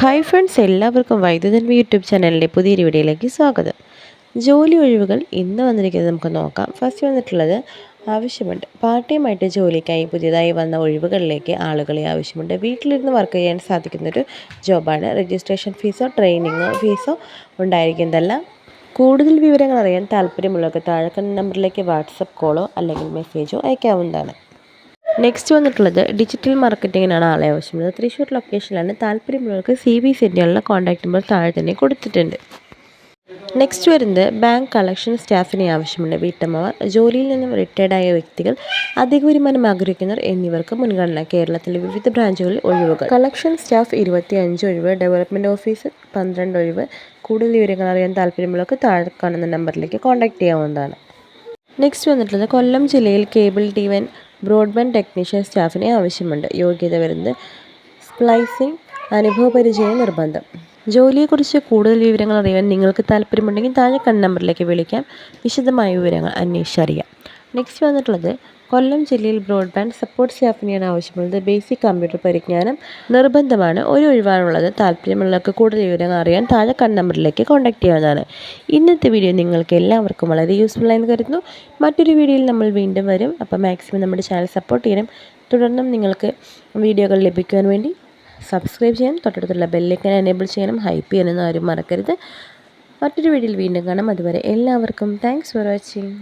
Hi friends എല്ലാവർക്കും വൈദ്യുതൻ YouTube ചാനലിന്റെ പുതിയൊരു വീഡിയോയിലേക്ക് സ്വാഗതം. ജോലി ഒഴിവുകൾ ഇന്ന് വന്നിരിക്കുന്നത് നമുക്ക് നോക്കാം. ഫസ്റ്റ് വന്നിട്ടുള്ളത് ആവശ്യമുണ്ട്. പാർട്ട് ടൈമായിട്ട് ജോലിക്കായി പുതിയതായി വന്ന ഒഴിവുകളിലേക്ക് ആളുകളെ ആവശ്യമുണ്ട്. വീട്ടിലിരുന്ന് വർക്ക് ചെയ്യാൻ സാധിക്കുന്നൊരു ജോബാണ്. രജിസ്ട്രേഷൻ ഫീസോ ട്രെയിനിങ്ങോ ഫീസോ ഉണ്ടായിരിക്കുന്നതല്ല. കൂടുതൽ വിവരങ്ങൾ അറിയാൻ താല്പര്യമുള്ളവർക്ക് താഴെ നമ്പറിലേക്ക് വാട്സപ്പ് കോളോ അല്ലെങ്കിൽ മെസ്സേജോ അയക്കാവുന്നതാണ്. നെക്സ്റ്റ് വന്നിട്ടുള്ളത് ഡിജിറ്റൽ മാർക്കറ്റിങ്ങിനാണ് ആളെ ആവശ്യമുള്ളത്. തൃശ്ശൂർ ലൊക്കേഷനിലാണ് താല്പര്യമുള്ളവർക്ക് സി ബി സെറ്റിനുള്ള കോൺടാക്ട് നമ്പർ താഴെ തന്നെ കൊടുത്തിട്ടുണ്ട്. നെക്സ്റ്റ് വരുന്നത് ബാങ്ക് കളക്ഷൻ സ്റ്റാഫിനെ ആവശ്യമുണ്ട് വീട്ടമ്മമാർ ജോലിയിൽ നിന്നും റിട്ടയർഡായ വ്യക്തികൾ അധിക വരുമാനം ആഗ്രഹിക്കുന്നവർ എന്നിവർക്ക് മുൻഗണന കേരളത്തിലെ വിവിധ ബ്രാഞ്ചുകളിൽ ഒഴിവുകൾ. കളക്ഷൻ സ്റ്റാഫ് ഇരുപത്തി അഞ്ച് ഒഴിവ് ഡെവലപ്മെന്റ് ഓഫീസർ പന്ത്രണ്ട് ഒഴിവ്. കൂടുതൽ വിവരങ്ങൾ അറിയാൻ താല്പര്യമുള്ളവർക്ക് താഴെ കാണുന്ന നമ്പറിലേക്ക് കോൺടാക്ട് ചെയ്യാവുന്നതാണ്. നെക്സ്റ്റ് വന്നിട്ടുള്ളത് കൊല്ലം ജില്ലയിൽ കേബിൾ ടി ബ്രോഡ്ബാൻഡ് ടെക്നീഷ്യൻ സ്റ്റാഫിനെ ആവശ്യമുണ്ട്. യോഗ്യത വരുന്നത് സ്പ്ലൈസിംഗ് അനുഭവപരിചയം നിർബന്ധം. ജോലിയെക്കുറിച്ച് കൂടുതൽ വിവരങ്ങൾ അറിയാൻ നിങ്ങൾക്ക് താല്പര്യമുണ്ടെങ്കിൽ താഴെ കണ്ട നമ്പറിലേക്ക് വിളിക്കാം. വിശദമായ വിവരങ്ങൾ അന്വേഷിച്ചറിയാം. നെക്സ്റ്റ് വന്നിട്ടുള്ളത് കൊല്ലം ജില്ലയിൽ ബ്രോഡ്ബാൻഡ് സപ്പോർട്ട് സ്റ്റാഫിനെയാണ് ആവശ്യമുള്ളത്. ബേസിക് കമ്പ്യൂട്ടർ പരിജ്ഞാനം നിർബന്ധമാണ്. ഒരു ഒഴിവാണുള്ളത്. താല്പര്യമുള്ളവർക്ക് കൂടുതൽ വിവരങ്ങൾ അറിയാൻ താഴെ കണ്ട നമ്പറിലേക്ക് കോൺടാക്ട് ചെയ്യാവുന്നതാണ്. ഇന്നത്തെ വീഡിയോ നിങ്ങൾക്ക് എല്ലാവർക്കും വളരെ യൂസ്ഫുൾ ആയെന്ന് കരുതുന്നു. മറ്റൊരു വീഡിയോയിൽ നമ്മൾ വീണ്ടും വരും. അപ്പോൾ മാക്സിമം നമ്മുടെ ചാനൽ സപ്പോർട്ട് ചെയ്യണം. തുടർന്നും നിങ്ങൾക്ക് വീഡിയോകൾ ലഭിക്കുവാൻ വേണ്ടി സബ്സ്ക്രൈബ് ചെയ്യാൻ തൊട്ടടുത്തുള്ള ബെല്ലൈക്കൻ എനേബിൾ ചെയ്യാനും ഹൈപ്പ് ചെയ്യാനൊന്നും ആരും മറക്കരുത്. മറ്റൊരു വീഡിയോയിൽ വീണ്ടും കാണാം. അതുവരെ എല്ലാവർക്കും താങ്ക്സ് ഫോർ വാച്ചിങ്